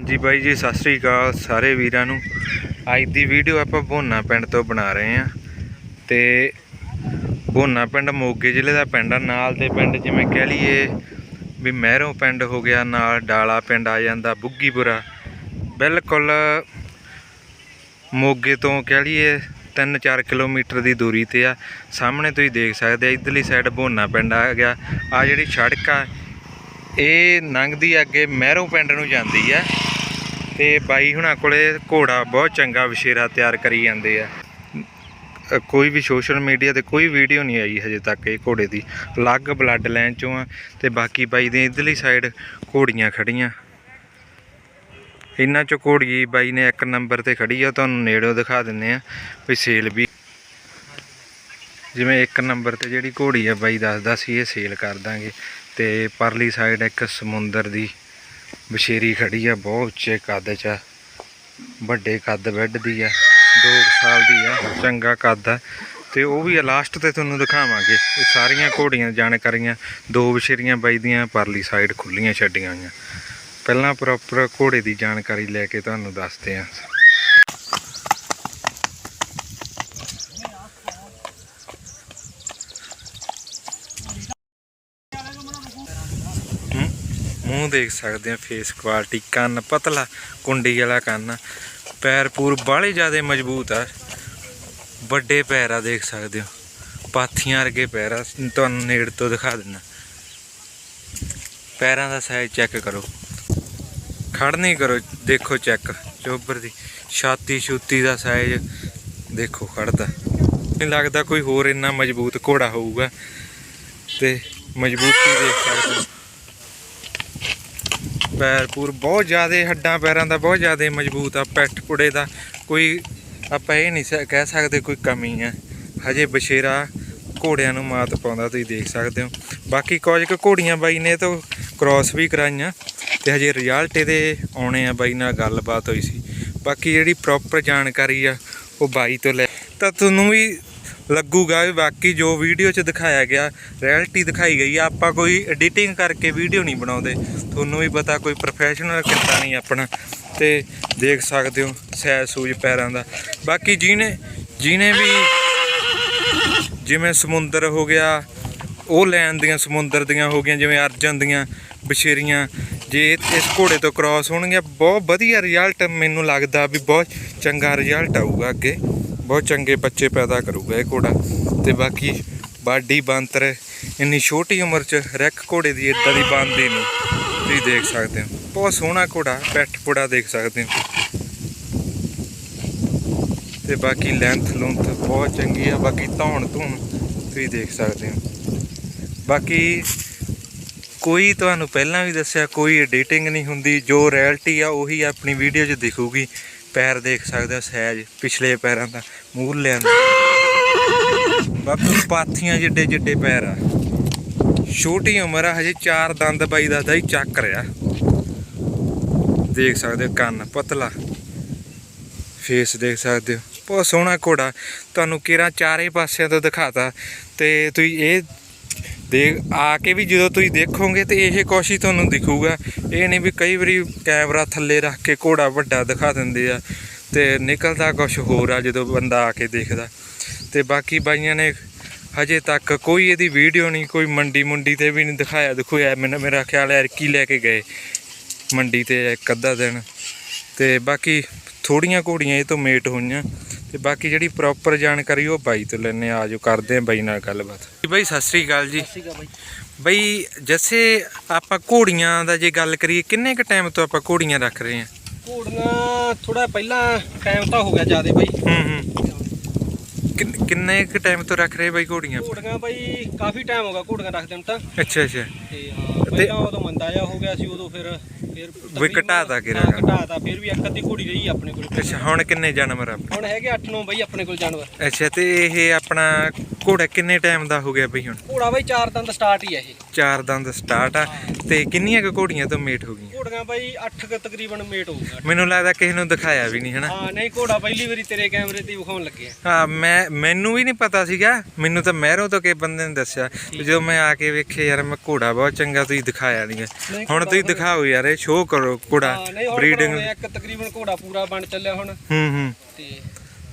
ਹਾਂਜੀ ਬਾਈ ਜੀ, ਸਤਿ ਸ੍ਰੀ ਅਕਾਲ ਸਾਰੇ ਵੀਰਾਂ ਨੂੰ। ਅੱਜ ਦੀ ਵੀਡੀਓ ਆਪਾਂ ਬੋਨਾ ਪਿੰਡ ਤੋਂ ਬਣਾ ਰਹੇ ਹਾਂ। ਤੇ ਬੋਨਾ ਪਿੰਡ ਮੋਗੇ ਜ਼ਿਲ੍ਹੇ ਦਾ ਪਿੰਡ ਆ। ਨਾਲ ਦੇ ਪਿੰਡ ਜਿਵੇਂ ਕਹਿ ਲਈਏ ਵੀ ਮਹਿਰੋਂ ਪਿੰਡ ਹੋ ਗਿਆ, ਨਾਲ ਡਾਲਾ ਪਿੰਡ ਆ ਜਾਂਦਾ, ਬੁੱਗੀਪੁਰਾ। ਬਿਲਕੁਲ ਮੋਗੇ ਤੋਂ ਕਹਿ ਲਈਏ 3-4 ਕਿਲੋਮੀਟਰ ਦੀ ਦੂਰੀ ਤੇ ਆ। ਸਾਹਮਣੇ ਤੁਸੀਂ ਦੇਖ ਸਕਦੇ ਆ, ਇਧਰਲੀ ਸਾਈਡ ਬੋਨਾ ਪਿੰਡ ਆ ਗਿਆ। ਆ ਜਿਹੜੀ ਸੜਕ ਆ ਇਹ ਲੰਘਦੀ ਅੱਗੇ ਮਹਿਰੋਂ ਪਿੰਡ ਨੂੰ ਜਾਂਦੀ ਆ ਤੇ ਬਾਈ ਹੁਣਾਂ ਕੋਲੇ ਘੋੜਾ ਬਹੁਤ ਚੰਗਾ ਵਿਸ਼ੇਰਾ ਤਿਆਰ ਕਰੀ ਜਾਂਦੇ ਆ। ਕੋਈ ਵੀ ਸੋਸ਼ਲ ਮੀਡੀਆ ਤੇ ਕੋਈ ਵੀਡੀਓ ਨਹੀਂ ਆਈ ਹਜੇ ਤੱਕ ਇਹ ਘੋੜੇ ਦੀ। ਅਲੱਗ ਬਲੱਡ ਲਾਈਨ ਚੋਂ ਆ ਤੇ ਬਾਕੀ ਬਾਈ ਦੇ ਇਧਰਲੀ ਸਾਈਡ ਘੋੜੀਆਂ ਖੜੀਆਂ ਇਹਨਾਂ ਚੋਂ ਘੋੜੀ ਬਾਈ ਨੇ ਇੱਕ ਨੰਬਰ ਤੇ ਖੜੀ ਆ ਤੁਹਾਨੂੰ ਨੇੜੋਂ ਦਿਖਾ ਦਿੰਨੇ ਆ ਵੀ ਸੇਲ ਵੀ ਜਿਵੇਂ ਇੱਕ ਨੰਬਰ ਤੇ ਜਿਹੜੀ ਘੋੜੀ ਆ ਬਾਈ ਦੱਸਦਾ ਸੀ ਇਹ ਸੇਲ ਕਰ ਦਾਂਗੇ। ਤੇ ਪਰਲੀ ਸਾਈਡ ਇੱਕ ਸਮੁੰਦਰ ਦੀ ਬਸ਼ੇਰੀ ਖੜੀ ਆ, ਬਹੁਤ ਉੱਚੇ ਕੱਦ 'ਚ ਆ। ਵੱਡੇ ਕੱਦ ਬੈੱਡ ਦੀ ਆ 2 ਸਾਲ ਦੀ ਆ, ਚੰਗਾ ਕੱਦ ਆ। ਤੇ ਉਹ ਵੀ ਲਾਸਟ ਤੇ ਤੁਹਾਨੂੰ ਦਿਖਾਵਾਂਗੇ। ਇਹ ਸਾਰੀਆਂ ਘੋੜੀਆਂ ਜਾਣਕਾਰੀਆਂ, ਦੋ ਬਸ਼ੇਰੀਆਂ ਬਾਈ ਦੀਆਂ ਪਰਲੀ ਸਾਈਡ ਖੁੱਲੀਆਂ ਛੱਡੀਆਂ ਹੋਈਆਂ। ਪਹਿਲਾਂ ਪ੍ਰੋਪਰ ਘੋੜੇ ਦੀ ਜਾਣਕਾਰੀ ਲੈ ਕੇ ਤੁਹਾਨੂੰ ਦੱਸਦੇ ਹਾਂ ਮੂੰਹ ਦੇਖ ਸਕਦੇ ਆ ਫੇਸ ਕੁਆਲਿਟੀ ਕੰਨ ਪਤਲਾ, ਕੁੰਡੀ ਵਾਲਾ ਕੰਨ। ਪੈਰ ਪੂਰ ਬਾਹਲੇ ਜ਼ਿਆਦਾ ਮਜ਼ਬੂਤ ਆ। ਵੱਡੇ ਪੈਰ ਆ ਦੇਖ ਸਕਦੇ ਹੋ। ਪਾਥੀਆਂ ਵਰਗੇ ਪੈਰ ਆ। ਤੁਹਾਨੂੰ ਨੇੜ ਤੋਂ ਦਿਖਾ ਦਿੰਦਾ। ਪੈਰਾਂ ਦਾ ਸਾਈਜ਼ ਚੈੱਕ ਕਰੋ। ਖੜ ਨਹੀਂ ਕਰੋ, ਦੇਖੋ ਚੈੱਕ ਚੋਬਰ ਦੀ ਛਾਤੀ ਛੂਤੀ ਦਾ ਸਾਈਜ਼ ਦੇਖੋ ਖੜਦਾ ਨਹੀਂ ਲੱਗਦਾ ਕੋਈ ਹੋਰ ਇੰਨਾ ਮਜ਼ਬੂਤ ਘੋੜਾ ਹੋਊਗਾ। ਤੇ ਮਜ਼ਬੂਤੀ ਦੇਖ ਸਕਦੇ ਹੋ। ਪੈਰ ਪੂਰ ਬਹੁਤ ਜ਼ਿਆਦਾ, ਹੱਡਾਂ ਪੈਰਾਂ ਦਾ ਬਹੁਤ ਜ਼ਿਆਦਾ ਮਜ਼ਬੂਤ ਆ, ਪੈਟ ਪੁੜੇ ਦਾ ਕੋਈ ਆਪਾਂ ਇਹ ਨਹੀਂ ਸ- ਕਹਿ ਸਕਦੇ ਕੋਈ ਕਮੀ ਆ। ਹਜੇ ਬਸ਼ੇਰਾ ਘੋੜਿਆਂ ਨੂੰ ਮਾਤ ਪਾਉਂਦਾ, ਤੁਸੀਂ ਦੇਖ ਸਕਦੇ ਹੋ। ਬਾਕੀ ਕੁਝ ਕੁ ਘੋੜੀਆਂ ਬਾਈ ਨੇ ਤਾਂ ਕ੍ਰਾਸ ਵੀ ਕਰਾਈਆਂ ਤੇ ਹਜੇ ਰਿਜ਼ਲਟ ਇਹਦੇ ਆਉਣੇ ਆ ਬਾਈ ਨਾਲ ਗੱਲਬਾਤ ਹੋਈ ਸੀ। ਬਾਕੀ ਜਿਹੜੀ ਪ੍ਰੋਪਰ ਜਾਣਕਾਰੀ ਆ, ਉਹ ਬਾਈ ਤੋਂ ਲੈ ਤਾਂ ਤੁਹਾਨੂੰ ਵੀ ਲੱਗੂਗਾ ਵੀ ਬਾਕੀ ਜੋ ਵੀਡੀਓ 'ਚ ਦਿਖਾਇਆ ਗਿਆ ਰਿਐਲਿਟੀ ਦਿਖਾਈ ਗਈ ਆ, ਆਪਾਂ ਕੋਈ ਐਡੀਟਿੰਗ ਕਰਕੇ ਵੀਡੀਓ ਨਹੀਂ ਬਣਾਉਂਦੇ। ਤੁਹਾਨੂੰ ਵੀ ਪਤਾ ਕੋਈ ਪ੍ਰੋਫੈਸ਼ਨਲ ਕਿੱਤਾ ਨਹੀਂ ਆਪਣਾ। ਤੇ ਦੇਖ ਸਕਦੇ ਹੋ ਸੈ ਸੂਜ ਪੈਰਾਂ ਦਾ। ਬਾਕੀ ਜਿਹਨੇ ਜਿਹਨੇ ਵੀ ਜਿਵੇਂ ਸਮੁੰਦਰ ਹੋ ਗਿਆ, ਉਹ ਲੈਣ ਦੀਆਂ ਸਮੁੰਦਰ ਦੀਆਂ ਹੋ ਗਈਆਂ, ਜਿਵੇਂ ਅਰਜਨ ਦੀਆਂ ਬਸ਼ੇਰੀਆਂ ਜੇ ਇਸ ਘੋੜੇ ਤੋਂ ਕ੍ਰਾਸ ਹੋਣਗੀਆਂ, ਬਹੁਤ ਵਧੀਆ ਰਿਜ਼ਲਟ ਮੈਨੂੰ ਲੱਗਦਾ ਵੀ ਬਹੁਤ ਚੰਗਾ ਰਿਜ਼ਲਟ ਆਊਗਾ ਅੱਗੇ। ਬਹੁਤ ਚੰਗੇ ਬੱਚੇ ਪੈਦਾ ਕਰੂਗਾ ਇਹ ਘੋੜਾ। ਤੇ ਬਾਕੀ ਬਾਡੀ ਬਾਂਤਰ, ਇੰਨੀ ਛੋਟੀ ਉਮਰ 'ਚ ਰੈਕ ਘੋੜੇ ਦੀ ਇਦਾਂ ਦੀ ਬਣਦੀ ਨਹੀਂ। ਤੁਸੀਂ ਦੇਖ ਸਕਦੇ ਹੋ। ਬਹੁਤ ਸੋਹਣਾ ਘੋੜਾ, ਪੈਟ ਪੁੜਾ ਦੇਖ ਸਕਦੇ ਹੋ। ਤੇ ਬਾਕੀ ਲੈਂਥ ਲੁੰਥ ਬਹੁਤ ਚੰਗੀ ਆ, ਬਾਕੀ ਧੌਣ ਧੂਣ ਤੁਸੀਂ ਦੇਖ ਸਕਦੇ ਹੋ। ਬਾਕੀ ਕੋਈ ਤੁਹਾਨੂੰ ਪਹਿਲਾਂ ਵੀ ਦੱਸਿਆ ਕੋਈ ਐਡੀਟਿੰਗ ਨਹੀਂ ਹੁੰਦੀ, ਜੋ ਰਿਐਲਿਟੀ ਆ ਉਹੀ ਆਪਣੀ ਵੀਡੀਓ 'ਚ ਦਿਖੂਗੀ। ਪੈਰ ਦੇਖ ਸਕਦੇ ਹੋ ਸਹਿਜ, ਪਿਛਲੇ ਪੈਰਾਂ ਦਾ, ਮੂਹਰਲਿਆਂ ਦਾ। ਬਾਕੀ ਪਾਥੀਆਂ ਜਿੱਡੇ ਜਿੱਡੇ ਪੈਰ ਆ। ਛੋਟੀ ਉਮਰ ਆ, ਹਜੇ ਚਾਰ ਦੰਦ ਬਾਈ ਦਾ ਹੀ ਚੱਕ ਰਿਆ ਦੇਖ ਸਕਦੇ ਹੋ ਕੰਨ ਪਤਲਾ। ਫੇਸ ਦੇਖ ਸਕਦੇ ਹੋ। ਬਹੁਤ ਸੋਹਣਾ ਘੋੜਾ। ਤੁਹਾਨੂੰ ਕਿਰਾ ਚਾਰੇ ਪਾਸਿਆਂ ਤੋਂ ਦਿਖਾਤਾ। ਤੇ ਤੁਸੀਂ ਇਹ ਦੇਖ, ਆ ਕੇ ਵੀ ਜਦੋਂ ਤੁਸੀਂ ਦੇਖੋਗੇ ਤੇ ਇਹ ਕੁਛ ਹੀ ਤੁਹਾਨੂੰ ਦਿਖੂਗਾ। ਇਹ ਨਹੀਂ ਵੀ ਕਈ ਵਾਰੀ ਕੈਮਰਾ ਥੱਲੇ ਰੱਖ ਕੇ ਘੋੜਾ ਵੱਡਾ ਦਿਖਾ ਦਿੰਦੇ ਆ ਤੇ ਨਿਕਲਦਾ ਕੁਛ ਹੋਰ ਆ ਜਦੋਂ ਬੰਦਾ ਆ ਕੇ ਦੇਖਦਾ। ਤੇ ਬਾਕੀ ਬਾਈਆਂ ਨੇ ਹਜੇ ਤੱਕ ਕੋਈ ਇਹਦੀ ਵੀਡੀਓ ਨਹੀਂ, ਕੋਈ ਮੰਡੀ ਮੁੰਡੀ ਤੇ ਵੀ ਨਹੀਂ ਦਿਖਾਇਆ। ਦਿਖੋਇਆ ਮੈਨੂੰ, ਮੇਰਾ ਖਿਆਲ ਹੈ ਕੀ ਲੈ ਕੇ ਗਏ ਮੰਡੀ ਤੇ ਇੱਕ ਅੱਧਾ ਦਿਨ। ਤੇ ਬਾਕੀ ਥੋੜੀਆਂ ਘੋੜੀਆਂ ਇਹ ਤੋਂ ਮੇਟ ਹੋਈਆਂ। ਤੇ ਬਾਕੀ ਜਿਹੜੀ ਪ੍ਰੋਪਰ ਜਾਣਕਾਰੀ ਉਹ ਬਾਈ ਤੋਂ ਲੈਣੇ ਆ ਆਜੋ ਕਰਦੇ ਆ ਬਾਈ ਨਾਲ ਗੱਲਬਾਤ। ਬਾਈ ਸਤਿ ਸ੍ਰੀ ਅਕਾਲ ਜੀ। ਬਾਈ। ਜੈਸੇ ਆਪਾਂ ਘੋੜੀਆਂ ਦਾ ਜੇ ਗੱਲ ਕਰੀਏ ਕਿੰਨੇ ਕ ਟਾਈਮ ਤੋਂ ਆਪਾਂ ਘੋੜੀਆਂ ਰੱਖ ਰਹੇ ਹਾਂ? ਘੋੜੀਆਂ ਥੋੜਾ ਪਹਿਲਾਂ ਟਾਈਮ ਤਾਂ ਹੋ ਗਿਆ ਜਿਆਦੇ ਬਾਈ। ਹੂੰ ਹੂੰ। ਕਿੰਨ- ਕ ਟਾਈਮ ਤੋਂ ਰੱਖ ਰਹੇ ਬਾਈ ਘੋੜੀਆਂ? ਘੋੜੀਆਂ ਬਾਈ ਕਾਫੀ ਟਾਈਮ ਹੋ ਗਿਆ ਘੋੜੀਆਂ ਰੱਖਦੇ ਨੂੰ ਤਾਂ। ਅੱਛਾ ਅੱਛਾ। ਤੇ ਹਾਂ ਪਹਿਲਾਂ ਉਦੋਂ ਮੰਦਾ ਜਿਹਾ ਹੋ ਗਿਆ ਸੀ ਉਦੋਂ ਫਿਰ ਫਿਰ ਵੀ ਘਟਾਤਾ ਕਿਰਾ। ਹਾਂ, ਘਟਾਤਾ ਫਿਰ ਵੀ ਇੱਕ ਅੱਧੀ ਘੋੜੀ ਰਹੀ ਆਪਣੇ ਕੋਲ ਅੱਛਾ ਹੁਣ ਕਿੰਨੇ ਜਾਨਵਰ ਆ ਆਪਣੇ? ਹੁਣ ਹੈਗੇ 8-9 ਬਾਈ ਆਪਣੇ ਕੋਲ ਜਾਨਵਰ ਅੱਛਾ ਤੇ ਇਹ ਆਪਣਾ ਘੋੜਾ ਕਿੰਨੇ ਟਾਈਮ ਦਾ ਹੋ ਗਿਆ ਬਈ ਹੁਣ? ਘੋੜਾ ਬਾਈ ਚਾਰ ਦੰਦ ਸਟਾਰਟ ਹੀ ਆ ਇਹ। ਚਾਰ ਦੰਦ ਸਟਾਰਟ ਆ। ਤੇ ਕਿੰਨੀਆਂ ਕੁ ਘੋੜੀਆਂ ਤੋਂ ਮੇਟ ਹੋ ਗਈਆਂ? ਘੋੜੀਆਂ ਬਾਈ 8 ਕ ਤਕਰੀਬਨ ਮੇਟ ਹੋਊਗਾ। ਮੈਨੂੰ ਲੱਗਦਾ ਕਿਸੇ ਨੂੰ ਦਿਖਾਇਆ ਵੀ ਨਹੀਂ ਹਨਾ? ਹਾਂ ਨਹੀਂ ਘੋੜਾ ਪਹਿਲੀ ਵਾਰੀ ਤੇਰੇ ਕੈਮਰੇ ਤੇ ਹੀ ਵਿਖਾਉਣ ਲੱਗੇ ਆ ਹਾਂ ਮੈਂ ਮੈਨੂੰ ਵੀ ਨਹੀਂ ਪਤਾ ਸੀਗਾ। ਮੈਨੂੰ ਤਾਂ ਮਹਿਰੋਂ ਤੋਂ ਕਿਸੇ ਬੰਦੇ ਨੇ ਦੱਸਿਆ ਜਦੋਂ ਮੈਂ ਆ ਕੇ ਵੇਖੇ ਯਾਰ ਮੈਂ ਘੋੜਾ ਬਹੁਤ ਚੰਗਾ ਤੁਸੀਂ ਦਿਖਾਇਆ ਨਹੀਂ ਨਹੀਂ, ਹੁਣ ਤੁਸੀਂ ਦਿਖਾਓ ਯਾਰ ਇਹ ਸ਼ੋਅ ਕਰੋ ਘੋੜਾ ਹਾਂ ਨਹੀਂ ਹੁਣ ਬਰੀਡਿੰਗ ਇੱਕ ਤਕਰੀਬਨ ਘੋੜਾ ਪੂਰਾ ਬਣ ਚੱਲਿਆ ਹੁਣ। ਹੂੰ ਹੂੰ। ਤੇ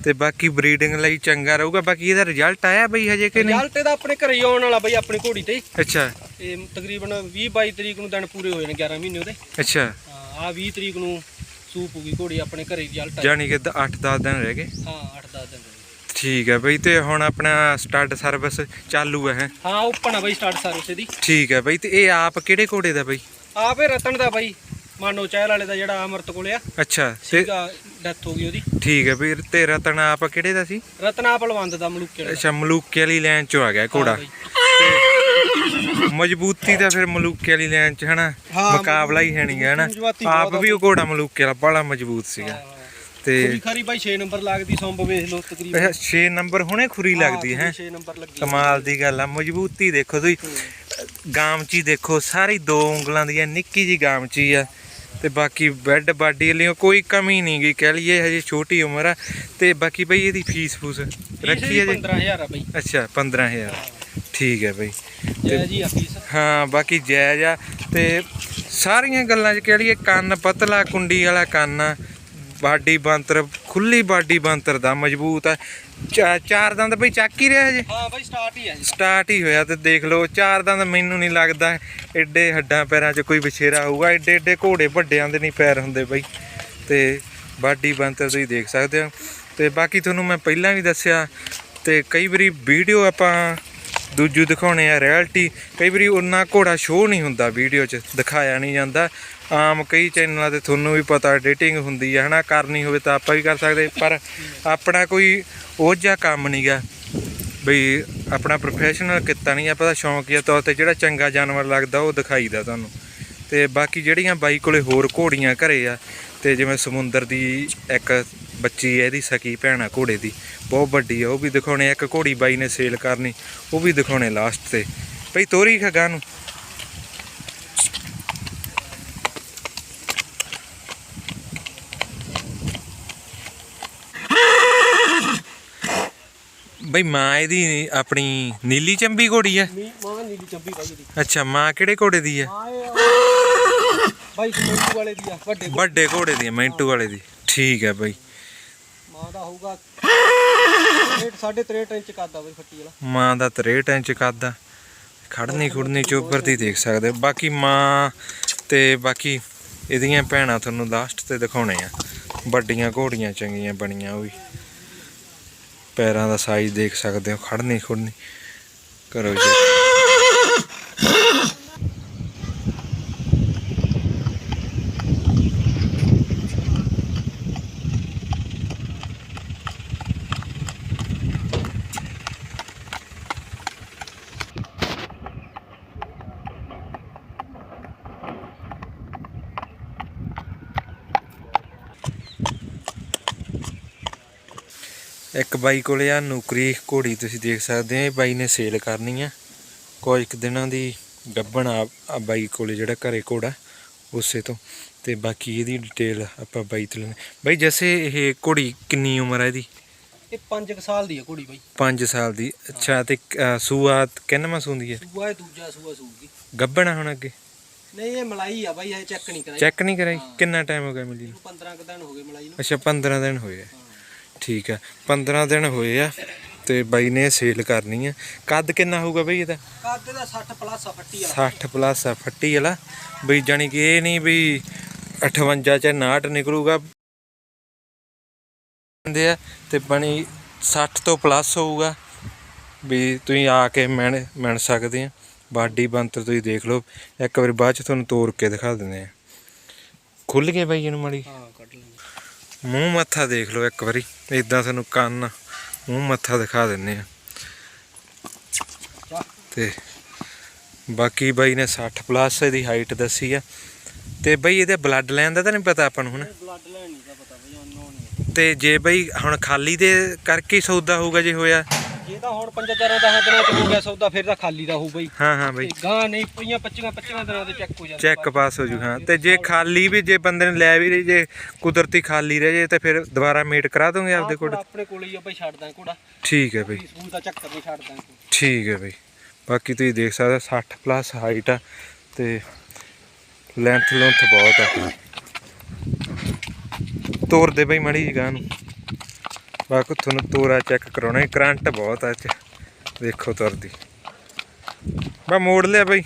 ਤੇ ਬਾਕੀ ਬਰੀਡਿੰਗ ਲਈ ਚੰਗਾ ਰਹੂਗਾ। ਬਾਕੀ ਇਹਦਾ ਰਿਜ਼ਲਟ ਆਇਆ ਬਈ ਹਜੇ ਕਿ ਨਹੀਂ? ਰਿਜ਼ਲਟ ਇਹਦਾ ਆਪਣੇ ਘਰੇ ਹੀ ਆਉਣ ਵਾਲਾ ਬਾਈ ਆਪਣੀ ਘੋੜੀ ਤੇ। ਅੱਛਾ। ਇਹ ਤਕਰੀਬਨ 20 22 ਤਰੀਕ ਨੂੰ ਦਿਨ ਪੂਰੇ ਹੋ ਜਾਣੇ 11 ਮਹੀਨੇ ਉਹਦੇ। ਅੱਛਾ। ਆ 20 ਤਰੀਕ ਨੂੰ ਸੂਪ ਹੋਗੀ ਘੋੜੀ ਆਪਣੇ ਘਰੇ ਰਿਜ਼ਲਟ ਆ ਜਾਣੀ ਕਿ 8-10 ਦਿਨ ਰਹਿ ਗਏ। ਹਾਂ 8-10 ਦਿਨ। ਠੀਕ ਹੈ ਬਈ ਤੇ ਹੁਣ ਆਪਣਾ ਸਟਾਰਟ ਸਰਵਿਸ ਚਾਲੂ ਹੈ। ਹੈਂ? ਹਾਂ ਓਪਨ ਆ ਬਾਈ ਸਟਾਰਟ ਸਰਵਿਸ ਇਹਦੀ। ਠੀਕ ਹੈ ਬਈ ਤੇ ਇਹ ਆਪ ਕਿਹੜੇ ਘੋੜੇ ਦਾ ਬਈ? ਆਪੇ ਰਤਨ ਦਾ ਬਾਈ। ਮਾਨੋ ਚਹਿਲ ਵਾਲੇ ਦਾ ਜਿਹੜਾ ਅਮਰਤ ਕੋਲੇ ਆ ਅੱਛਾ ਤੇ ਸੀਗਾ ਡੈਥ ਹੋ ਗਈ ਉਹਦੀ। ਠੀਕ ਹੈ ਬਈ ਤੇ ਰਤਨ ਆਪ ਕਿਹੜੇ ਦਾ ਸੀ? ਰਤਨਾ ਪਲਵੰਦ ਦਾ ਮਲੂਕੇ ਵਾਲੇ ਦਾ। ਅੱਛਾ ਮਲੂਕੇ ਵਾਲੀ ਲਾਈਨ ਚੋਂ ਆ ਗਿਆ ਘੋੜਾ। ਹਾਂ ਬਾਈ। ਮਜ਼ਬੂਤੀ ਤਾਂ ਫਿਰ ਮਲੂਕੇ ਵਾਲੀ ਲਾਈਨ ਚ ਹਨਾ ਹਾਂ, ਮੁਕਾਬਲਾ ਹੀ ਹੈ ਨਹੀਂ ਗਾ ਹਨਾ। ਮਜ਼ਬੂਤੀ ਆਪ ਵੀ ਉਹ ਘੋੜਾ ਮਲੂਕੇ ਵਾਲਾ ਬੜਾ ਮਜ਼ਬੂਤ ਸੀਗਾ। ਤੇ ਖੁਰੀ ਖਾਰੀ ਬਾਈ 6 ਨੰਬਰ ਲੱਗਦੀ ਸੰਭ ਵੇਖ ਲਓ ਤਕਰੀਬਨ। 6 ਨੰਬਰ ਹੁਣੇ ਖੁਰੀ ਲੱਗਦੀ ਹੈ 6 ਨੰਬਰ ਲੱਗੀ ਕਮਾਲ ਦੀ ਗੱਲ ਆ ਮਜ਼ਬੂਤੀ ਦੇਖੋ ਤੁਸੀਂ। ਗਾਮਚੀ ਦੇਖੋ ਸਾਰੀ ਦੋ ਉਂਗਲਾਂ ਦੀ ਆ ਨਿੱਕੀ ਜੀ ਗਾਮਚੀ ਆ। ਤੇ ਬਾਕੀ ਬੈੱਡ ਬਾਡੀ ਲਈ ਕੋਈ ਕਮੀ ਨਹੀਂ ਗਈ ਕਹਿ ਲਈਏ ਹਜੇ ਛੋਟੀ ਉਮਰ ਆ। ਤੇ ਬਾਕੀ ਬਈ ਇਹਦੀ ਫੀਸ ਫੂਸ ਰੱਖੀ ਹੈ ਜੀ? 15000 ਆ ਬਾਈ। ਅੱਛਾ 15000 ਠੀਕ ਹੈ ਬਈ। ਜੈ ਜੀ ਆ ਫੀਸ ਹਾਂ ਬਾਕੀ ਜਾਇਜ਼ ਆ। ਤੇ ਸਾਰੀਆਂ ਗੱਲਾਂ 'ਚ ਕਹਿ ਲਈਏ ਕੰਨ ਪਤਲਾ ਕੁੰਡੀ ਵਾਲਾ ਕੰਨ ਆ। ਬਾਡੀ ਬੰਤਰ ਖੁੱਲੀ ਬਾਡੀ ਬੰਤਰ ਦਾ ਮਜ਼ਬੂਤ ਚਾ- ਚਾਰ ਦੰਦ ਬਈ ਚੱਕ ਹੀ ਰਿਹਾ ਜੇ ਹਾਂ ਬਾਈ ਸਟਾਰਟ ਹੀ ਆ ਜੀ। ਸਟਾਰਟ ਹੀ ਹੋਇਆ ਤੇ ਦੇਖ ਲਓ ਚਾਰ ਦੰਦ ਮੈਨੂੰ ਨਹੀਂ ਲੱਗਦਾ ਐਡੇ ਹੱਡਾਂ ਪੈਰਾਂ 'ਚ ਕੋਈ ਵਿਛੇਰਾ ਹੋਊਗਾ। ਐਡੇ ਐਡੇ ਘੋੜੇ ਵੱਡਿਆਂ ਦੇ ਨਹੀਂ ਪੈਰ ਹੁੰਦੇ ਬਈ। ਤੇ ਬਾਡੀ ਬੰਤਰ ਤੁਸੀਂ ਦੇਖ ਸਕਦੇ ਹੋ। ਤੇ ਬਾਕੀ ਤੁਹਾਨੂੰ ਮੈਂ ਪਹਿਲਾਂ ਵੀ ਦੱਸਿਆ ਤੇ ਕਈ ਵਾਰੀ ਵੀਡੀਓ ਆਪਾਂ ਦੂਜੂ ਦਿਖਾਉਣੇ ਆ ਰਿਐਲਿਟੀ ਕਈ ਵਾਰੀ ਉਹਨਾਂ ਘੋੜਾ ਸ਼ੋਅ ਨਹੀਂ ਹੁੰਦਾ ਵੀਡੀਓ 'ਚ ਦਿਖਾਇਆ ਨਹੀਂ ਜਾਂਦਾ। ਆਮ ਕਈ ਚੈਨਲਾਂ ਤੇ ਤੁਹਾਨੂੰ ਵੀ ਪਤਾ ਐਡੀਟਿੰਗ ਹੁੰਦੀ ਆ, ਹਨਾ? ਕਰਨੀ ਹੋਵੇ ਤਾਂ ਆਪਾਂ ਵੀ ਕਰ ਸਕਦੇ, ਪਰ ਆਪਣਾ ਕੋਈ ਉਹ ਜਿਹਾ ਕੰਮ ਨਹੀਂਗਾ ਬਈ ਆਪਣਾ ਪ੍ਰੋਫੈਸ਼ਨਲ ਕਿੱਤਾ ਨਹੀਂ ਆਪਾਂ ਦਾ ਸ਼ੌਂਕੀਆ ਤੌਰ ਤੇ ਜਿਹੜਾ ਚੰਗਾ ਜਾਨਵਰ ਲੱਗਦਾ ਉਹ ਦਿਖਾਈਦਾ ਤੁਹਾਨੂੰ। ਤੇ ਬਾਕੀ ਜਿਹੜੀਆਂ ਬਾਈ ਕੋਲੇ ਹੋਰ ਘੋੜੀਆਂ ਘਰੇ ਆ, ਤੇ ਜਿਵੇਂ ਸਮੁੰਦਰ ਦੀ ਇੱਕ ਬੱਚੀ ਹੈ ਇਹਦੀ ਸਕੀ ਭੈਣ ਆ ਘੋੜੇ ਦੀ, ਬਹੁਤ ਵੱਡੀ ਆ, ਉਹ ਵੀ ਦਿਖਾਉਣੇ ਇੱਕ ਘੋੜੀ ਬਾਈ ਨੇ ਸੇਲ ਕਰਨੀ, ਉਹ ਵੀ ਦਿਖਾਉਣੇ ਲਾਸਟ ਤੇ। ਭਈ ਤੋਰੀ ਖਗਾ ਨੂੰ ਬਈ ਮਾਂ ਇਹਦੀ ਆਪਣੀ ਨੀਲੀ ਚੰਬੀ ਘੋੜੀ ਆ? ਮੀ ਮਾਂ ਨੀਲੀ ਚੰਬੀ ਬਾਈ ਦੀ ਅੱਛਾ ਮਾਂ ਕਿਹੜੇ ਘੋੜੇ ਦੀ ਆ? ਮਾਂ ਇਹ ਬਾਈ ਕਮੇਟੀ ਵਾਲੇ ਦੀ ਆ ਵੱਡੇ ਵੱਡੇ ਘੋੜੇ ਦੀ ਆ, ਮਿੰਟੂ ਵਾਲੇ ਦੀ। ਠੀਕ ਹੈ ਬਈ। ਮਾਂ ਦਾ ਹੋਊਗਾ 63 63 ਇੰਚ ਕਰਦਾ ਬਾਈ ਫੱਟੀ ਵਾਲਾ। ਮਾਂ ਦਾ 63 ਇੰਚ ਕੱਦ ਆ। ਖੜਨੀ ਖੁੜਨੀ ਚੋਬਰ ਦੀ ਦੇਖ ਸਕਦੇ ਹੋ। ਬਾਕੀ ਮਾਂ ਤੇ ਬਾਕੀ ਇਹਦੀਆਂ ਭੈਣਾਂ ਤੁਹਾਨੂੰ ਲਾਸਟ ਤੇ ਦਿਖਾਉਣੇ ਆ। ਵੱਡੀਆਂ ਘੋੜੀਆਂ ਚੰਗੀਆਂ ਬਣੀਆਂ ਉਹ ਵੀ। ਪੈਰਾਂ ਦਾ ਸਾਈਜ਼ ਦੇਖ ਸਕਦੇ ਹੋ ਖੜਨੀ ਖੁੜਨੀ ਕਰੋ ਜੀ। ਇੱਕ ਬਾਈ ਕੋਲੇ ਆ ਨੌਕਰੀ ਘੋੜੀ ਤੁਸੀਂ ਦੇਖ ਸਕਦੇ ਹੋ ਇਹ ਬਾਈ ਨੇ ਸੇਲ ਕਰਨੀ ਆ। ਕੁਝ ਕੁ ਦਿਨਾਂ ਦੀ ਗੱਬਣ ਆ ਆ ਬਾਈ ਕੋਲੇ ਜਿਹੜਾ ਘਰੇ ਘੋੜਾ ਉਸੇ ਤੋਂ। ਤੇ ਬਾਕੀ ਇਹਦੀ ਡਿਟੇਲ ਆਪਾਂ ਬਾਈ ਤੋਂ ਲੈਣੇ ਬਾਈ ਜੈਸੇ ਇਹ ਘੋੜੀ ਕਿੰਨੀ ਉਮਰ ਹੈ ਇਹਦੀ? ਇਹ 5 ਸਾਲ ਦੀ ਆ ਘੋੜੀ ਬਾਈ। 5 ਸਾਲ ਦੀ। ਅੱਛਾ ਤੇ ਅ, ਸੂਆ ਕਿੰਨਵਾਂ ਸੂੰਦੀ ਹੈ ਸੂਆ ਇਹ ਦੂਜਾ ਸੂਆ ਸੂਗੀ ਗੱਬਣ ਆ ਹੁਣ ਅੱਗੇ? ਨਹੀਂ ਇਹ ਮਲਾਈ ਆ ਬਾਈ ਇਹ ਚੈੱਕ ਨਹੀਂ ਕਰਾਈ। ਚੈੱਕ ਨਹੀਂ ਕਰਾਈ? ਹਾਂ। ਕਿੰਨਾ ਟਾਈਮ ਹੋ ਗਿਆ ਮਿਲੀ ਨੂੰ? ਇਹਨੂੰ 15 ਕੁ ਦਿਨ ਹੋ ਗਏ ਮਲਾਈ ਨੂੰ। ਅੱਛਾ 15 ਦਿਨ ਹੋਏ ਆ। ਹਾਂ। ਠੀਕ ਆ 15 ਦਿਨ ਹੋਏ ਆ ਤੇ ਬਾਈ ਨੇ ਸੇਲ ਕਰਨੀ ਆ। ਕੱਦ ਕਿੰਨਾ ਹੋਊਗਾ ਬਈ ਇਹਦਾ? ਕੱਦ ਦਾ 60 ਪਲੱਸ ਆ ਫੱਟੀ ਵਾਲਾ। 60 ਪਲੱਸ ਆ ਫੱਟੀ ਵਾਲਾ। ਬਈ ਜਾਣੀ ਕਿ ਇਹ ਨਹੀਂ ਵੀ 58 ਚ 59 ਨਿਕਲੂਗਾ। ਹੁੰਦੇ ਆ ਤੇ ਬਣੀ 60 ਤੋਂ ਪਲੱਸ ਹੋਊਗਾ। ਵੀ ਤੁਸੀਂ ਆ ਕੇ ਮਿਣ ਮਿਣ ਸਕਦੇ ਆ। ਬਾਡੀ ਬੰਤਰ ਤੁਸੀਂ ਦੇਖ ਲਓ। ਇੱਕ ਵਾਰੀ ਬਾਅਦ ਚ ਤੁਹਾਨੂੰ ਤੋੜ ਕੇ ਦਿਖਾ ਦਿੰਦੇ ਆ। ਖੁੱਲ ਗਏ ਬਾਈ ਇਹਨੂੰ ਮਾੜੀ। ਹਾਂ। ਮੂੰਹ ਮੱਥਾ ਦੇਖ ਲਓ ਇੱਕ ਵਾਰੀ ਇਦਾਂ ਤੁਹਾਨੂੰ ਕੰਨ ਮੂੰਹ ਮੱਥਾ ਦਿਖਾ ਦਿੰਨੇ ਆ। ਤੇ ਬਾਕੀ ਬਾਈ ਨੇ 60 ਪਲੱਸ ਇਹਦੀ ਹਾਈਟ ਦੱਸੀ ਆ। ਤੇ ਬਈ ਇਹਦੇ ਬਲੱਡ ਲਾਈਨ ਦਾ ਤਾਂ ਨਹੀਂ ਪਤਾ ਆਪਾਂ ਨੂੰ ਹੁਣ? ਬਲੱਡ ਲੈਣ ਨਹੀਂ ਪਤਾ ਬਈ ਅਨਨੋਨ ਤੇ ਜੇ ਬਈ ਹੁਣ ਖਾਲੀ ਦੇ ਕਰਕੇ ਸੌਦਾ ਹੋਊਗਾ ਜੇ ਹੋਇਆ ਜੇ ਤਾਂ ਹੁਣ ਪੰਜਾਂ ਚਾਰਾਂ ਦਸਾਂ ਦਿਨਾਂ ਚ ਹੋ ਗਿਆ ਸੌਦਾ ਫਿਰ ਤਾਂ ਖਾਲੀ ਦਾ ਹੋਊ ਬਈ। ਹਾਂ ਹਾਂ ਬਈ। ਤੇ ਗਾਂ ਨਹੀਂ ਪਈਆਂ 25 25 ਦਿਨਾਂ ਦੇ ਚੈੱਕ ਹੋ ਜਾਂਦਾ ਚੈੱਕ ਪਾਸ ਹੋ ਜੂ ਹਾਂ। ਤੇ ਜੇ ਖਾਲੀ ਵੀ ਜੇ ਬੰਦੇ ਨੇ ਲੈ ਵੀ ਲਈ ਜੇ ਕੁਦਰਤੀ ਖਾਲੀ ਰਹਿ ਜੇ ਤੇ ਫਿਰ ਦੁਬਾਰਾ ਮੀਟ ਕਰਾ ਦੋਗੇ ਆਪਦੇ ਕੋਲ? ਆਪਣੇ ਕੋਲ ਹੀ ਆ ਬਈ ਛੱਡਦਾ ਘੋੜਾ। ਠੀਕ ਹੈ ਬਈ। ਸਕੂਲ ਦਾ ਚੱਕਰ ਨਹੀਂ ਛੱਡਦਾ ਠੀਕ ਹੈ ਬਈ। ਬਾਕੀ ਤੁਸੀਂ ਦੇਖ ਸਕਦੇ ਹੋ 60 ਪਲੱਸ ਹਾਈਟ ਆ ਤੇ ਲੈਂਥ ਲੁੰਥ ਬਹੁਤ ਆ। ਤੋਰ ਦੇ ਬਈ ਮੜੀ ਜਗ੍ਹਾ ਨੂੰ। ਬਾਕੀ ਤੁਹਾਨੂੰ ਤੋਰਾ ਚੈੱਕ ਕਰਾਉਣਾ ਹੈ ਕਰੰਟ ਬਹੁਤ ਆ ਚ ਦੇਖੋ ਤੁਰਦੀ। ਬਾ ਮੋੜ ਲਿਆ ਬਈ।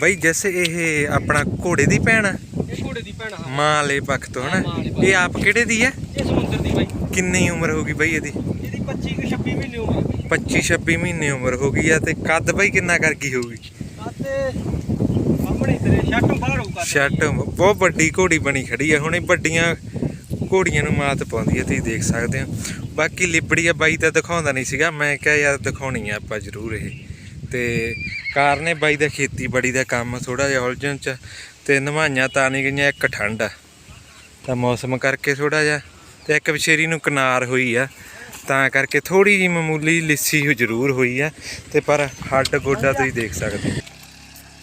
ਬਈ ਜੈਸੇ ਇਹ ਆਪਣਾ ਘੋੜੇ ਦੀ ਭੈਣ ਆ? ਇਹ ਘੋੜੇ ਦੀ ਭੈਣ ਹਾਂ। ਮਾਂ ਵਾਲੇ ਪੱਖ ਤੋਂ ਹਨਾ? ਇਹ ਆਪ ਕਿਹੜੇ ਦੀ ਆ? ਇਹ ਸਮੁੰਦਰ ਦੀ ਬਾਈ। ਕਿੰਨੀ ਉਮਰ ਹੋ ਗਈ ਬਈ ਇਹਦੀ? ਇਹਦੀ 25 ਕੁ 26 ਮਹੀਨੇ ਉਮਰ ਹੈ 25 26 ਮਹੀਨੇ ਉਮਰ ਹੋ ਗਈ ਆ ਤੇ ਕੱਦ ਬਈ ਕਿੰਨਾ ਕਰ ਗਈ ਹੋਊਗੀ ਆਤੇ ਸਾਹਮਣੇ ਤੇਰੇ ਸ਼ੱਟ ਬਾਹਰ ਬਹੁਤ ਵੱਡੀ ਘੋੜੀ ਬਣੀ ਖੜੀ ਆ। ਹੁਣ ਇਹ ਵੱਡੀਆਂ ਘੋੜੀਆਂ ਨੂੰ ਮਾਤ ਪਾਉਂਦੀ ਹੈ ਤੁਸੀਂ ਦੇਖ ਸਕਦੇ ਹੋ। ਬਾਕੀ ਲਿਬੜੀ ਆ, ਬਾਈ ਤਾਂ ਦਿਖਾਉਂਦਾ ਨਹੀਂ ਸੀਗਾ। ਮੈਂ ਕਿਹਾ ਯਾਰ ਦਿਖਾਉਣੀ ਆ ਆਪਾਂ ਜ਼ਰੂਰ ਇਹ। ਤੇ ਕਾਰਨ ਇਹ ਬਾਈ ਦਾ ਖੇਤੀਬਾੜੀ ਦਾ ਕੰਮ ਥੋੜਾ ਜਿਹਾ ਉਲਝਣ ਚ ਤੇ ਨਵਾਈਆਂ ਤਾਂ ਨਹੀਂ ਗਈਆਂ, ਇੱਕ ਠੰਡ ਆ। ਤਾਂ ਮੌਸਮ ਕਰਕੇ ਥੋੜਾ ਜਿਹਾ, ਤੇ ਇੱਕ ਵਿਸ਼ੇਰੀ ਨੂੰ ਕਿਨਾਰ ਹੋਈ ਆ। ਤਾਂ ਕਰਕੇ ਥੋੜੀ ਜੀ ਮਾਮੂਲੀ ਲਿੱਸੀ ਜ਼ਰੂਰ ਹੋਈ ਆ। ਤੇ ਪਰ ਹੱਡ ਗੋਡਾ ਤੁਸੀਂ ਦੇਖ ਸਕਦੇ ਹੋ।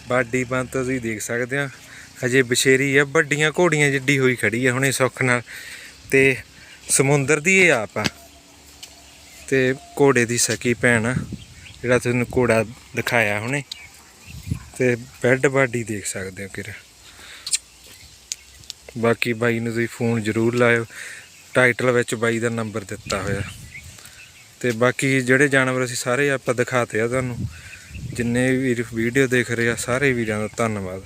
ਬਾਡੀ ਬੰਦ ਤੁਸੀਂ ਦੇਖ ਸਕਦੇ ਹੋ। ਹਜੇ ਬਸ਼ੇਰੀ ਆ, ਵੱਡੀਆਂ ਘੋੜੀਆਂ ਜਿੱਡੀ ਹੋਈ ਖੜੀ ਆ ਹੁਣੇ ਸੁੱਖ ਨਾਲ। ਤੇ ਸਮੁੰਦਰ ਦੀ ਇਹ ਆਪ ਆ। ਤੇ ਘੋੜੇ ਦੀ ਸਕੀ ਭੈਣ ਆ, ਜਿਹੜਾ ਤੁਹਾਨੂੰ ਘੋੜਾ ਦਿਖਾਇਆ ਹੁਣੇ। ਤੇ ਬੈੱਡ ਬਾਡੀ ਦੇਖ ਸਕਦੇ ਹੋ ਕਿਰ। ਬਾਕੀ ਬਾਈ ਨੂੰ ਤੁਸੀਂ ਫੋਨ ਜ਼ਰੂਰ ਲਾਇਓ। ਟਾਈਟਲ ਵਿੱਚ ਬਾਈ ਦਾ ਨੰਬਰ ਦਿੱਤਾ ਹੋਇਆ। ਤੇ ਬਾਕੀ ਜਿਹੜੇ ਜਾਨਵਰ ਅਸੀਂ ਸਾਰੇ ਆਪਾਂ ਦਿਖਾਤੇ ਆ ਤੁਹਾਨੂੰ। ਜਿੰਨੇ ਵੀ ਵੀਡੀਓ ਦੇਖ ਰਹੇ ਆ, ਸਾਰੇ ਵੀਰਾਂ ਦਾ ਧੰਨਵਾਦ।